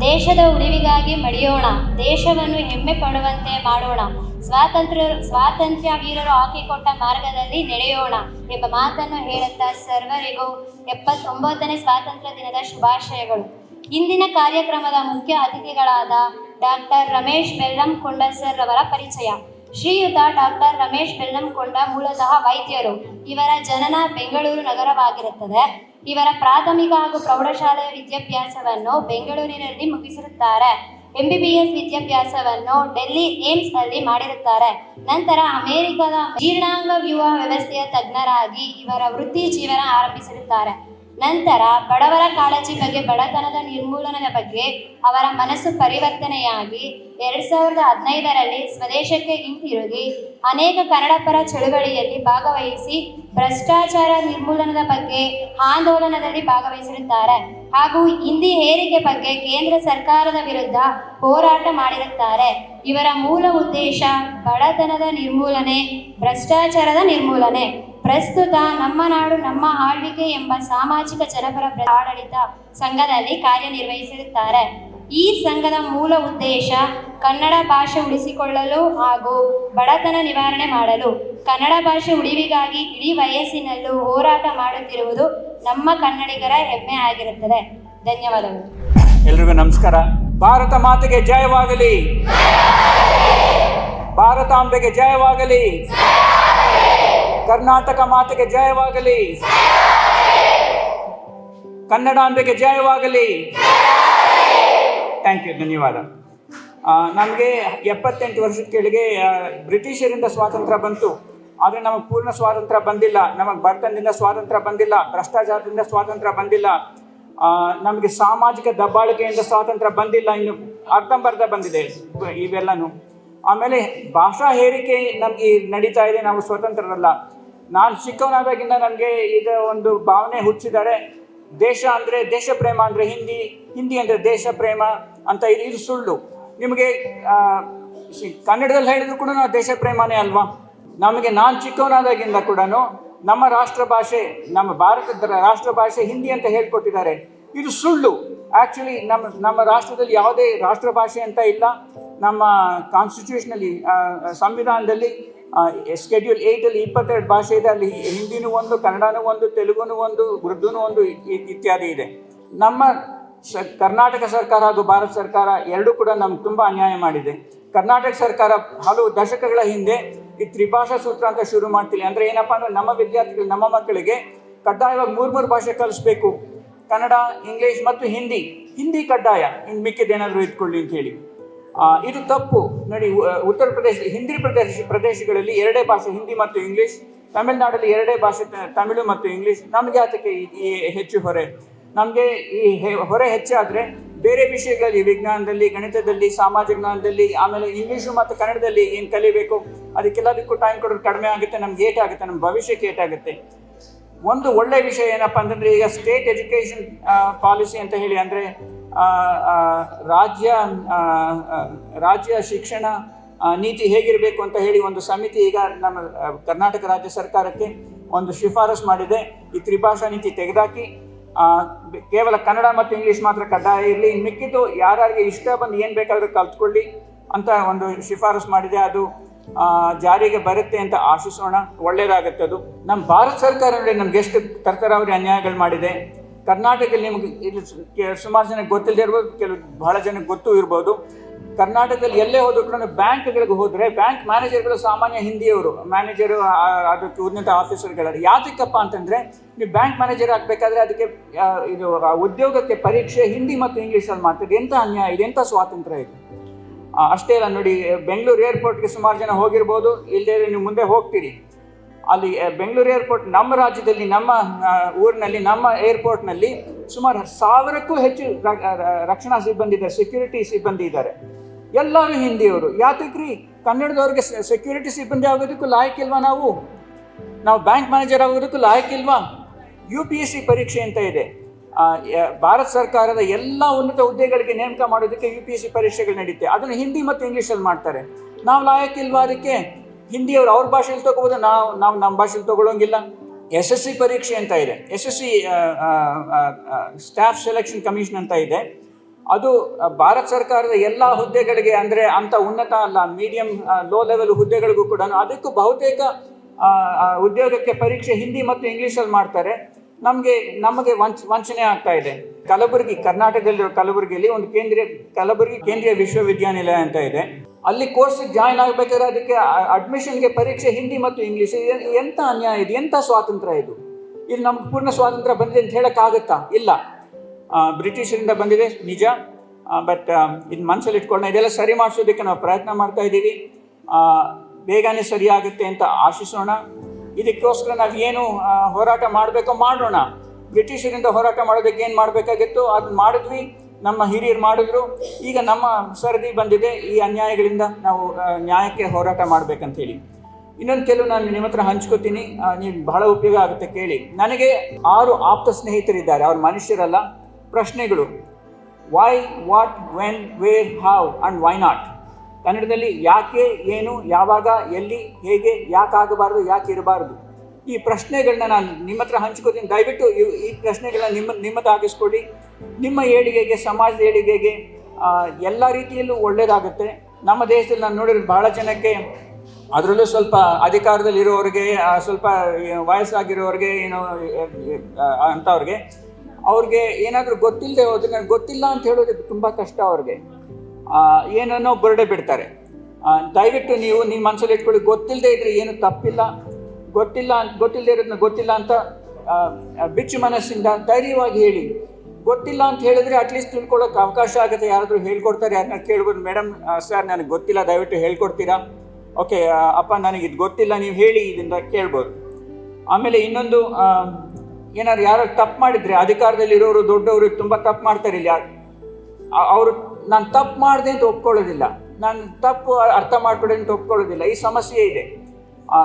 ದೇಶದ ಉಳಿವಿಗಾಗಿ ಮಡಿಯೋಣ, ದೇಶವನ್ನು ಹೆಮ್ಮೆ ಪಡುವಂತೆ ಮಾಡೋಣ, ಸ್ವಾತಂತ್ರ್ಯ ಸ್ವಾತಂತ್ರ್ಯ ವೀರರು ಹಾಕಿಕೊಟ್ಟ ಮಾರ್ಗದಲ್ಲಿ ನಡೆಯೋಣ ಎಂಬ ಮಾತನ್ನು ಹೇಳುತ್ತಾ ಸರ್ವರಿಗೂ ಎಪ್ಪತ್ತೊಂಬತ್ತನೇ ಸ್ವಾತಂತ್ರ್ಯ ದಿನದ ಶುಭಾಶಯಗಳು. ಇಂದಿನ ಕಾರ್ಯಕ್ರಮದ ಮುಖ್ಯ ಅತಿಥಿಗಳಾದ ಡಾಕ್ಟರ್ ರಮೇಶ್ ಬೆಲ್ಲಂಕೊಂಡ ಸರ್ ಅವರ ಪರಿಚಯ. ಶ್ರೀಯುತ ಡಾಕ್ಟರ್ ರಮೇಶ್ ಬೆಲ್ಲಂಕೊಂಡ ಮೂಲತಃ ವೈದ್ಯರು. ಇವರ ಜನನ ಬೆಂಗಳೂರು ನಗರವಾಗಿರುತ್ತದೆ. ಇವರ ಪ್ರಾಥಮಿಕ ಹಾಗೂ ಪ್ರೌಢಶಾಲೆಯ ವಿದ್ಯಾಭ್ಯಾಸವನ್ನು ಬೆಂಗಳೂರಿನಲ್ಲಿ ಮುಗಿಸಿರುತ್ತಾರೆ. ಎಂಬಿಬಿಎಸ್ ವಿದ್ಯಾಭ್ಯಾಸವನ್ನು ಡೆಲ್ಲಿ ಏಮ್ಸ್ನಲ್ಲಿ ಮಾಡಿರುತ್ತಾರೆ. ನಂತರ ಅಮೆರಿಕದ ಜೀರ್ಣಾಂಗ ವ್ಯೂಹ ವ್ಯವಸ್ಥೆಯ ತಜ್ಞರಾಗಿ ಇವರ ವೃತ್ತಿ ಜೀವನ ಆರಂಭಿಸಿರುತ್ತಾರೆ. ನಂತರ ಬಡವರ ಕಾಳಜಿ ಬಗ್ಗೆ ಬಡತನದ ನಿರ್ಮೂಲನದ ಬಗ್ಗೆ ಅವರ ಮನಸ್ಸು ಪರಿವರ್ತನೆಯಾಗಿ ಎರಡ್ ಸಾವಿರದ ಹದಿನೈದರಲ್ಲಿ ಸ್ವದೇಶಕ್ಕೆ ಹಿಂತಿರುಗಿ ಅನೇಕ ಕನ್ನಡಪರ ಚಳುವಳಿಯಲ್ಲಿ ಭಾಗವಹಿಸಿ ಭ್ರಷ್ಟಾಚಾರ ನಿರ್ಮೂಲನದ ಬಗ್ಗೆ ಆಂದೋಲನದಲ್ಲಿ ಭಾಗವಹಿಸಿರುತ್ತಾರೆ. ಹಾಗೂ ಹಿಂದಿ ಹೇರಿಕೆ ಬಗ್ಗೆ ಕೇಂದ್ರ ಸರ್ಕಾರದ ವಿರುದ್ಧ ಹೋರಾಟ ಮಾಡಿರುತ್ತಾರೆ. ಇವರ ಮೂಲ ಉದ್ದೇಶ ಬಡತನದ ನಿರ್ಮೂಲನೆ, ಭ್ರಷ್ಟಾಚಾರದ ನಿರ್ಮೂಲನೆ. ಪ್ರಸ್ತುತ ನಮ್ಮ ನಾಡು ನಮ್ಮ ಆಳ್ವಿಕೆ ಎಂಬ ಸಾಮಾಜಿಕ ಜನಪರ ಪ್ರ- ಆಡಳಿತ ಸಂಘದಲ್ಲಿ ಕಾರ್ಯನಿರ್ವಹಿಸಿರುತ್ತಾರೆ. ಈ ಸಂಘದ ಮೂಲ ಉದ್ದೇಶ ಕನ್ನಡ ಭಾಷೆ ಉಳಿಸಿಕೊಳ್ಳಲು ಹಾಗೂ ಬಡತನ ನಿವಾರಣೆ ಮಾಡಲು. ಕನ್ನಡ ಭಾಷೆ ಉಳಿವಿಗಾಗಿ ಇಡೀ ವಯಸ್ಸಿನಲ್ಲೂ ಹೋರಾಟ ಮಾಡುತ್ತಿರುವುದು ನಮ್ಮ ಕನ್ನಡಿಗರ ಹೆಮ್ಮೆ ಆಗಿರುತ್ತದೆ. ಧನ್ಯವಾದಗಳು. ಎಲ್ರಿಗೂ ನಮಸ್ಕಾರ. ಭಾರತ ಮಾತೆಗೆ ಜಯವಾಗಲಿ. ಭಾರತಾಂಬೆಗೆ ಜಯವಾಗಲಿ. ಕರ್ನಾಟಕ ಮಾತೆಗೆ ಜಯವಾಗಲಿ. ಕನ್ನಡಾಂಬೆಗೆ ಜಯವಾಗಲಿ. ಥ್ಯಾಂಕ್ ಯು ಧನ್ಯವಾದ. ನಮಗೆ ಎಪ್ಪತ್ತೆಂಟು ವರ್ಷದ ಕೆಳಗೆ ಬ್ರಿಟಿಷರಿಂದ ಸ್ವಾತಂತ್ರ್ಯ ಬಂತು. ಆದರೆ ನಮಗೆ ಪೂರ್ಣ ಸ್ವಾತಂತ್ರ್ಯ ಬಂದಿಲ್ಲ. ನಮಗೆ ಬರ್ತನದಿಂದ ಸ್ವಾತಂತ್ರ್ಯ ಬಂದಿಲ್ಲ. ಭ್ರಷ್ಟಾಚಾರದಿಂದ ಸ್ವಾತಂತ್ರ್ಯ ಬಂದಿಲ್ಲ. ನಮಗೆ ಸಾಮಾಜಿಕ ದಬ್ಬಾಳಿಕೆಯಿಂದ ಸ್ವಾತಂತ್ರ್ಯ ಬಂದಿಲ್ಲ. ಇನ್ನು ಅರ್ಧಂಬರ್ಧ ಬಂದಿದೆ ಇವ್- ಇವೆಲ್ಲನೂ. ಆಮೇಲೆ ಭಾಷಾ ಹೇರಿಕೆ ನಮಗೆ ನಡೀತಾ ಇದೆ, ನಾವು ಸ್ವತಂತ್ರರಲ್ಲ. ನಾನು ಚಿಕ್ಕವನಾದಾಗಿಂದ ನನಗೆ ಇದು ಒಂದು ಭಾವನೆ ಹುಟ್ಟಿಸಿದ್ದಾರೆ ದೇಶ ಅಂದರೆ ದೇಶ ಪ್ರೇಮ ಅಂದರೆ ಹಿಂದಿ ಹಿಂದಿ ಅಂದರೆ ದೇಶ ಪ್ರೇಮ ಅಂತ ಇದು ಇದು ಸುಳ್ಳು. ನಿಮಗೆ ಕನ್ನಡದಲ್ಲಿ ಹೇಳಿದ್ರು ಕೂಡ ನಾವು ದೇಶ ಪ್ರೇಮನೇ ಅಲ್ವಾ? ನಮಗೆ ನಾನು ಚಿಕ್ಕವನಾದಾಗಿಂದ ಕೂಡ ನಮ್ಮ ರಾಷ್ಟ್ರ ಭಾಷೆ, ನಮ್ಮ ಭಾರತದ ರಾಷ್ಟ್ರ ಭಾಷೆ ಹಿಂದಿ ಅಂತ ಹೇಳ್ಕೊಟ್ಟಿದ್ದಾರೆ. ಇದು ಸುಳ್ಳು. ಆ್ಯಕ್ಚುಲಿ ನಮ್ಮ ನಮ್ಮ ರಾಷ್ಟ್ರದಲ್ಲಿ ಯಾವುದೇ ರಾಷ್ಟ್ರ ಭಾಷೆ ಅಂತ ಇಲ್ಲ. ನಮ್ಮ ಕಾನ್ಸ್ಟಿಟ್ಯೂಷನಲ್ಲಿ ಸಂವಿಧಾನದಲ್ಲಿ ಸ್ಕೆಡ್ಯೂಲ್ ಏಯ್ಟಲ್ಲಿ ಇಪ್ಪತ್ತೆರಡು ಭಾಷೆ ಇದೆ. ಅಲ್ಲಿ ಹಿಂದಿನೂ ಒಂದು, ಕನ್ನಡನೂ ಒಂದು, ತೆಲುಗುನೂ ಒಂದು, ಉರ್ದುನೂ ಒಂದು ಇತ್ಯಾದಿ ಇದೆ. ನಮ್ಮ ಸ, ಕರ್ನಾಟಕ ಸರ್ಕಾರ ಹಾಗೂ ಭಾರತ ಸರ್ಕಾರ ಎರಡೂ ಕೂಡ ನಮ್ಗೆ ತುಂಬ ಅನ್ಯಾಯ ಮಾಡಿದೆ. ಕರ್ನಾಟಕ ಸರ್ಕಾರ ಹಲವು ದಶಕಗಳ ಹಿಂದೆ ಈ ತ್ರಿಭಾಷಾ ಸೂತ್ರ ಅಂತ ಶುರು ಮಾಡ್ತೀನಿ ಅಂದರೆ ಏನಪ್ಪ ಅಂದರೆ ನಮ್ಮ ವಿದ್ಯಾರ್ಥಿಗಳು, ನಮ್ಮ ಮಕ್ಕಳಿಗೆ ಕಡ್ಡಾಯವಾಗಿ ಮೂರು ಮೂರು ಭಾಷೆ ಕಲಿಸ್ಬೇಕು. ಕನ್ನಡ, ಇಂಗ್ಲಿಷ್ ಮತ್ತು ಹಿಂದಿ ಹಿಂದಿ ಕಡ್ಡಾಯ. ಇನ್ನು ಮಿಕ್ಕಿದ್ದೇನಾದರೂ ಇಟ್ಕೊಳ್ಳಿ ಅಂತ ಹೇಳಿ. ಇದು ತಪ್ಪು. ನೋಡಿ ಉತ್ತರ ಪ್ರದೇಶ ಹಿಂದಿ ಪ್ರದೇಶ, ಪ್ರದೇಶಗಳಲ್ಲಿ ಎರಡೇ ಭಾಷೆ, ಹಿಂದಿ ಮತ್ತು ಇಂಗ್ಲೀಷ್. ತಮಿಳುನಾಡಲ್ಲಿ ಎರಡೇ ಭಾಷೆ ತಮಿಳು ಮತ್ತು ಇಂಗ್ಲೀಷ್. ನಮಗೆ ಅದಕ್ಕೆ ಈ ಈ ಹೆಚ್ಚು ಹೊರೆ. ನಮಗೆ ಈ ಹೊರೆ ಹೆಚ್ಚಾದರೆ ಬೇರೆ ವಿಷಯಗಳಲ್ಲಿ, ವಿಜ್ಞಾನದಲ್ಲಿ, ಗಣಿತದಲ್ಲಿ ಸಾಮಾಜಿಕ ಜ್ಞಾನದಲ್ಲಿ ಆಮೇಲೆ ಇಂಗ್ಲೀಷು ಮತ್ತು ಕನ್ನಡದಲ್ಲಿ ಏನು ಕಲಿಬೇಕು, ಅದಕ್ಕೆಲ್ಲದಕ್ಕೂ ಟೈಮ್ ಕೊಡೋದು ಕಡಿಮೆ ಆಗುತ್ತೆ, ನಮ್ಗೆ ಏಟಾಗುತ್ತೆ ನಮ್ಮ ಭವಿಷ್ಯಕ್ಕೆ ಏಟಾಗುತ್ತೆ ಒಂದು ಒಳ್ಳೆ ವಿಷಯ ಏನಪ್ಪ ಅಂತಂದ್ರೆ ಈಗ ಸ್ಟೇಟ್ ಎಜುಕೇಷನ್ ಪಾಲಿಸಿ ಅಂತ ಹೇಳಿ ಅಂದರೆ ರಾಜ್ಯ ರಾಜ್ಯ ಶಿಕ್ಷಣ ನೀತಿ ಹೇಗಿರಬೇಕು ಅಂತ ಹೇಳಿ ಒಂದು ಸಮಿತಿ ಈಗ ನಮ್ಮ ಕರ್ನಾಟಕ ರಾಜ್ಯ ಸರ್ಕಾರಕ್ಕೆ ಒಂದು ಶಿಫಾರಸು ಮಾಡಿದೆ. ಈ ತ್ರಿಭಾಷಾ ನೀತಿ ತೆಗೆದಾಕಿ ಕೇವಲ ಕನ್ನಡ ಮತ್ತು ಇಂಗ್ಲೀಷ್ ಮಾತ್ರ ಕಡ್ಡಾಯ ಇರಲಿ. ಇನ್ನು ಮಿಕ್ಕಿದ್ದು ಯಾರ್ಯಾರಿಗೆ ಇಷ್ಟ ಬಂದು ಏನು ಬೇಕಾದರೂ ಕಲ್ತ್ಕೊಳ್ಳಿ ಅಂತ ಒಂದು ಶಿಫಾರಸು ಮಾಡಿದೆ. ಅದು ಜಾರಿಗೆ ಬರುತ್ತೆ ಅಂತ ಆಶಿಸೋಣ. ಒಳ್ಳೇದಾಗುತ್ತೆ ಅದು. ನಮ್ಮ ಭಾರತ ಸರ್ಕಾರ ನೋಡಿ ನಮ್ಗೆ ಎಷ್ಟು ತರ್ತರಾವರಿ ಅನ್ಯಾಯಗಳು ಮಾಡಿದೆ. ಕರ್ನಾಟಕದಲ್ಲಿ ನಿಮ್ಗೆ ಇಲ್ಲಿ ಸುಮಾರು ಜನಕ್ಕೆ ಗೊತ್ತಿಲ್ಲದೆ ಇರ್ಬೋದು, ಕೆಲವು ಬಹಳ ಜನಕ್ಕೆ ಗೊತ್ತೂ ಇರ್ಬೋದು. ಕರ್ನಾಟಕದಲ್ಲಿ ಎಲ್ಲೇ ಹೋದ್ರು ಕೂಡ ಬ್ಯಾಂಕ್ಗಳಿಗೆ ಹೋದರೆ ಬ್ಯಾಂಕ್ ಮ್ಯಾನೇಜರ್ಗಳು ಸಾಮಾನ್ಯ ಹಿಂದಿಯವರು, ಮ್ಯಾನೇಜರು ಅದಕ್ಕೆ ಉನ್ನತ ಆಫೀಸರ್ಗಳು ಯಾತಕ್ಕಪ್ಪ ಅಂತಂದರೆ, ನೀವು ಬ್ಯಾಂಕ್ ಮ್ಯಾನೇಜರ್ ಆಗಬೇಕಾದ್ರೆ ಅದಕ್ಕೆ ಇದು ಉದ್ಯೋಗಕ್ಕೆ ಪರೀಕ್ಷೆ ಹಿಂದಿ ಮತ್ತು ಇಂಗ್ಲೀಷಲ್ಲಿ ಮಾಡ್ತಾರೆ ಎಂಥ ಅನ್ಯಾಯ ಇದೆ ಎಂಥ ಸ್ವಾತಂತ್ರ್ಯ ಇದೆ? ಅಷ್ಟೇ ಅಲ್ಲ, ನೋಡಿ, ಬೆಂಗಳೂರು ಏರ್ಪೋರ್ಟ್ಗೆ ಸುಮಾರು ಜನ ಹೋಗಿರ್ಬೋದು. ಇಲ್ಲದೆ ನೀವು ಮುಂದೆ ಹೋಗ್ತೀರಿ. ಅಲ್ಲಿ ಬೆಂಗಳೂರು ಏರ್ಪೋರ್ಟ್ ನಮ್ಮ ರಾಜ್ಯದಲ್ಲಿ, ನಮ್ಮ ಊರಿನಲ್ಲಿ, ನಮ್ಮ ಏರ್ಪೋರ್ಟ್ನಲ್ಲಿ ಸುಮಾರು ಸಾವಿರಕ್ಕೂ ಹೆಚ್ಚು ರಕ್ಷಣಾ ಸಿಬ್ಬಂದಿ ಇದ್ದಾರೆ ಸೆಕ್ಯೂರಿಟಿ ಸಿಬ್ಬಂದಿ ಇದ್ದಾರೆ. ಎಲ್ಲರೂ ಹಿಂದಿಯವರು. ಯಾತಕ್ರಿ ಕನ್ನಡದವ್ರಿಗೆ ಸೆಕ್ಯೂರಿಟಿ ಸಿಬ್ಬಂದಿ ಆಗೋದಕ್ಕೂ ಲಾಯಕ್ಕಿಲ್ವಾ ನಾವು? ನಾವು ಬ್ಯಾಂಕ್ ಮ್ಯಾನೇಜರ್ ಆಗೋದಕ್ಕೂ ಲಾಯಕ್ಕಿಲ್ವಾ ಯು ಪಿ ಎಸ್ ಸಿ ಪರೀಕ್ಷೆ ಅಂತ ಇದೆ. ಭಾರತ ಸರ್ಕಾರದ ಎಲ್ಲ ಉನ್ನತ ಹುದ್ದೆಗಳಿಗೆ ನೇಮಕ ಮಾಡೋದಕ್ಕೆ ಯು ಪಿ ಎಸ್ ಸಿ ಪರೀಕ್ಷೆಗಳು ನಡೀತೆ. ಅದನ್ನು ಹಿಂದಿ ಮತ್ತು ಇಂಗ್ಲೀಷಲ್ಲಿ ಮಾಡ್ತಾರೆ. ನಾವು ಲಾಯಕ್ಕಿಲ್ವಾ ಅದಕ್ಕೆ ಹಿಂದಿಯವರು ಅವ್ರ ಭಾಷೆಯಲ್ಲಿ ತಗೋಬೋದು, ನಾವು ನಾವು ನಮ್ಮ ಭಾಷೆಯಲ್ಲಿ ತಗೊಳ್ಳೋಂಗಿಲ್ಲ. ಎಸ್ ಎಸ್ ಸಿ ಪರೀಕ್ಷೆ ಅಂತ ಇದೆ. S S C staff selection commission ಅಂತ ಇದೆ. ಅದು ಭಾರತ ಸರ್ಕಾರದ ಎಲ್ಲ ಹುದ್ದೆಗಳಿಗೆ ಅಂದರೆ ಅಂಥ ಉನ್ನತ ಅಲ್ಲ ಮೀಡಿಯಂ ಲೋ ಲೆವೆಲ್ ಹುದ್ದೆಗಳಿಗೂ ಕೂಡ ಅದಕ್ಕೂ ಬಹುತೇಕ ಉದ್ಯೋಗಕ್ಕೆ ಪರೀಕ್ಷೆ ಹಿಂದಿ ಮತ್ತು ಇಂಗ್ಲೀಷಲ್ಲಿ ಮಾಡ್ತಾರೆ. ನಮಗೆ ನಮಗೆ ವಂಚ, ವಂಚನೆ ಆಗ್ತಾ ಇದೆ. ಕಲಬುರಗಿ ಕರ್ನಾಟಕದಲ್ಲಿರೋ ಕಲಬುರಗಿಯಲ್ಲಿ ಒಂದು ಕೇಂದ್ರೀಯ, ಕಲಬುರಗಿ ಕೇಂದ್ರೀಯ ವಿಶ್ವವಿದ್ಯಾನಿಲಯ ಅಂತ ಇದೆ. ಅಲ್ಲಿ ಕೋರ್ಸ್ ಜಾಯ್ನ್ ಆಗಬೇಕಾದ್ರೆ ಅದಕ್ಕೆ ಅಡ್ಮಿಷನ್ಗೆ ಪರೀಕ್ಷೆ ಹಿಂದಿ ಮತ್ತು ಇಂಗ್ಲೀಷ್ ಎಂಥ ಅನ್ಯಾಯ ಇದು? ಎಂಥ ಸ್ವಾತಂತ್ರ್ಯ ಇದು? ಇಲ್ಲಿ ನಮ್ಗೆ ಪೂರ್ಣ ಸ್ವಾತಂತ್ರ್ಯ ಬಂದಿದೆ ಅಂತ ಹೇಳೋಕ್ಕಾಗತ್ತಾ ಇಲ್ಲ. ಬ್ರಿಟಿಷರಿಂದ ಬಂದಿದೆ, ನಿಜ. ಬಟ್ ಇದು ಮನಸ್ಸಲ್ಲಿ ಇಟ್ಕೊಂಡ ಇದೆಲ್ಲ ಸರಿ ಮಾಡಿಸೋದಕ್ಕೆ ನಾವು ಪ್ರಯತ್ನ ಮಾಡ್ತಾ ಇದ್ದೀವಿ. ಬೇಗನೆ ಸರಿಯಾಗುತ್ತೆ ಅಂತ ಆಶಿಸೋಣ. ಇದಕ್ಕೋಸ್ಕರ ನಾವು ಏನು ಹೋರಾಟ ಮಾಡಬೇಕೋ ಮಾಡೋಣ. ಬ್ರಿಟಿಷರಿಂದ ಹೋರಾಟ ಮಾಡೋದಕ್ಕೆ ಏನು ಮಾಡಬೇಕಾಗಿತ್ತು? ಅದನ್ನ ಮಾಡಿದ್ವಿ. ನಮ್ಮ ಹಿರಿಯರು ಮಾಡಿದ್ರು. ಈಗ ನಮ್ಮ ಸರದಿ ಬಂದಿದೆ. ಈ ಅನ್ಯಾಯಗಳಿಂದ ನಾವು ನ್ಯಾಯಕ್ಕೆ ಹೋರಾಟ ಮಾಡ್ಬೇಕಂತೇಳಿ. ಇನ್ನೊಂದು ಕೆಲವು ನಾನು ನಿಮ್ಮ ಹತ್ರ ಹಂಚ್ಕೋತೀನಿ. ನೀವು ಬಹಳ ಉಪಯೋಗ ಆಗುತ್ತೆ ಕೇಳಿ. ನನಗೆ ಆರು ಆಪ್ತ ಸ್ನೇಹಿತರಿದ್ದಾರೆ. ಅವ್ರ ಮನುಷ್ಯರಲ್ಲ. ಪ್ರಶ್ನೆಗಳು. Why what when where how and why not ಕನ್ನಡದಲ್ಲಿ ಯಾಕೆ, ಏನು, ಯಾವಾಗ, ಎಲ್ಲಿ, ಹೇಗೆ ಯಾಕೆ ಆಗಬಾರ್ದು ಯಾಕೆ ಇರಬಾರ್ದು? ಈ ಪ್ರಶ್ನೆಗಳನ್ನ ನಾನು ನಿಮ್ಮ ಹತ್ರ ಹಂಚ್ಕೋತೀನಿ. ದಯವಿಟ್ಟು ಈ ಪ್ರಶ್ನೆಗಳನ್ನ ನಿಮ್ಮ ನಿಮ್ಮದಾಗಿಸ್ಕೊಳ್ಳಿ ನಿಮ್ಮ ಏಳಿಗೆಗೆ ಸಮಾಜದ ಏಳಿಗೆಗೆ ಎಲ್ಲ ರೀತಿಯಲ್ಲೂ ಒಳ್ಳೆಯದಾಗುತ್ತೆ ನಮ್ಮ ದೇಶದಲ್ಲಿ ನಾನು ನೋಡಿದ್ರೆ ಬಹಳ ಜನಕ್ಕೆ ಅದರಲ್ಲೂ ಸ್ವಲ್ಪ ಅಧಿಕಾರದಲ್ಲಿರೋರಿಗೆ ಸ್ವಲ್ಪ ವಯಸ್ಸಾಗಿರೋರಿಗೆ, ಏನೋ ಅಂಥವ್ರಿಗೆ ಅವ್ರಿಗೆ ಏನಾದರೂ ಗೊತ್ತಿಲ್ಲದೆ ಹೋದ್ರೆ ನನಗೆ ಗೊತ್ತಿಲ್ಲ ಅಂತ ಹೇಳೋದು ತುಂಬ ಕಷ್ಟ ಅವ್ರಿಗೆ. ಏನನ್ನೋ ಬರಡೆ ಬಿಡ್ತಾರೆ. ದಯವಿಟ್ಟು ನೀವು ನಿಮ್ಮ ಮನಸ್ಸಲ್ಲಿ ಇಟ್ಕೊಳ್ಳಿ ಗೊತ್ತಿಲ್ಲದೆ ಇದ್ರೆ ಏನು ತಪ್ಪಿಲ್ಲ. ಗೊತ್ತಿಲ್ಲ ಗೊತ್ತಿಲ್ಲದೆ ಇರೋದನ್ನ ಗೊತ್ತಿಲ್ಲ ಅಂತ ಬಿಚ್ಚು ಮನಸ್ಸಿಂದ ಧೈರ್ಯವಾಗಿ ಹೇಳಿ. ಗೊತ್ತಿಲ್ಲ ಅಂತ ಹೇಳಿದ್ರೆ ಅಟ್ಲೀಸ್ಟ್ ತಿಳ್ಕೊಳ್ಳೋಕೆ ಅವಕಾಶ ಆಗುತ್ತೆ. ಯಾರಾದರೂ ಹೇಳ್ಕೊಡ್ತಾರೆ ಯಾರನ್ನ ಕೇಳ್ಬೋದು ಮೇಡಮ್ ಸರ್, ನನಗೆ ಗೊತ್ತಿಲ್ಲ, ದಯವಿಟ್ಟು ಹೇಳ್ಕೊಡ್ತೀರಾ? ಓಕೆ ಅಪ್ಪ, ನನಗೆ ಇದು ಗೊತ್ತಿಲ್ಲ, ನೀವು ಹೇಳಿ, ಇದರಿಂದ ಕೇಳ್ಬೋದು. ಆಮೇಲೆ ಇನ್ನೊಂದು ಏನಾದ್ರು ಯಾರು ತಪ್ಪು ಮಾಡಿದ್ರೆ, ಅಧಿಕಾರದಲ್ಲಿರೋರು, ದೊಡ್ಡವರು ತುಂಬ ತಪ್ಪು ಮಾಡ್ತಾರೆ ಇಲ್ಲಿ. ಅವರು ನಾನು ತಪ್ಪು ಮಾಡಿದೆ ಅಂತ ಒಪ್ಕೊಳ್ಳೋದಿಲ್ಲ. ನಾನು ತಪ್ಪು ಅರ್ಥ ಮಾಡ್ಕೊಡಿ ಅಂತ ಒಪ್ಕೊಳ್ಳೋದಿಲ್ಲ. ಈ ಸಮಸ್ಯೆ ಇದೆ.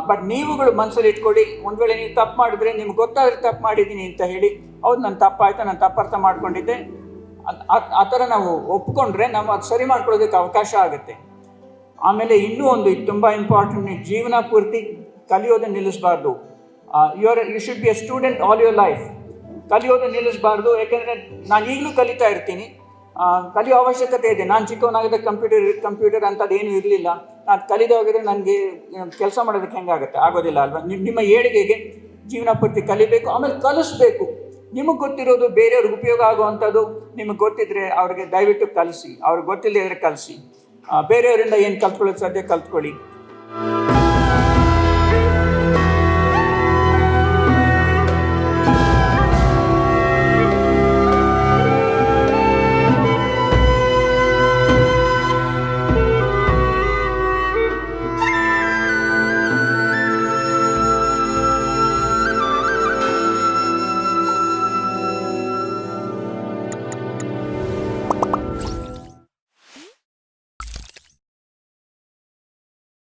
ಬಟ್ ನೀವುಗಳು ಮನಸ್ಸಲ್ಲಿ ಇಟ್ಕೊಳ್ಳಿ, ಒಂದು ವೇಳೆ ನೀವು ತಪ್ಪು ಮಾಡಿದ್ರೆ ನಿಮ್ಗೆ ಗೊತ್ತಾದ್ರೆ ತಪ್ಪು ಮಾಡಿದ್ದೀನಿ ಅಂತ ಹೇಳಿ, ಹೌದು, ನಾನು ತಪ್ಪಾಯ್ತು, ನಾನು ತಪ್ಪು ಅರ್ಥ ಮಾಡ್ಕೊಂಡಿದ್ದೆ. ಆ- ಥರ ನಾವು ಒಪ್ಕೊಂಡ್ರೆ ನಾವು ಅದು ಸರಿ ಮಾಡ್ಕೊಳ್ಳೋದಕ್ಕೆ ಅವಕಾಶ ಆಗುತ್ತೆ. ಆಮೇಲೆ ಇನ್ನೂ ಒಂದು ಇದು ತುಂಬ ಇಂಪಾರ್ಟೆಂಟ್ ಜೀವನ ಪೂರ್ತಿ ಕಲಿಯೋದನ್ನು ನಿಲ್ಲಿಸಬಾರ್ದು. You are you should be a student all your life ಕಲಿಯೋದನ್ನ ನಿಲ್ಲಿಸಬಾರ್ದು, ಯಾಕೆಂದರೆ ನಾನು ಈಗಲೂ ಕಲಿತಾ ಇರ್ತೀನಿ. ಕಲಿಯೋ ಅವಶ್ಯಕತೆ ಇದೆ. ನಾನು ಚಿಕ್ಕವನಾಗಿದ್ದ ಕಂಪ್ಯೂಟರ್ ಕಂಪ್ಯೂಟರ್ ಅಂಥದ್ದು ಏನೂ ಇರಲಿಲ್ಲ. ನಾನು ಕಲಿದೆ ಹೋಗಿದ್ರೆ ನನಗೆ ಕೆಲಸ ಮಾಡೋದಕ್ಕೆ ಹೆಂಗಾಗುತ್ತೆ? ಆಗೋದಿಲ್ಲ ಅಲ್ವಾ? ನಿಮ್ಮ ಏಳಿಗೆಗೆ ಜೀವನ ಪೂರ್ತಿ ಕಲಿಬೇಕು, ಆಮೇಲೆ ಕಲಿಸ್ಬೇಕು. ನಿಮಗೆ ಗೊತ್ತಿರೋದು ಬೇರೆಯವ್ರಿಗೆ ಉಪಯೋಗ ಆಗುವಂಥದ್ದು ನಿಮಗೆ ಗೊತ್ತಿದ್ರೆ ಅವ್ರಿಗೆ ದಯವಿಟ್ಟು ಕಲಿಸಿ. ಅವ್ರಿಗೆ ಗೊತ್ತಿಲ್ಲದೆ ಇದ್ರೆ ಕಲಿಸಿ. ಬೇರೆಯವರಿಂದ ಏನು ಕಲ್ತ್ಕೊಳ್ಳೋಕ್ಕೆ ಸಾಧ್ಯ ಕಲ್ತ್ಕೊಳ್ಳಿ.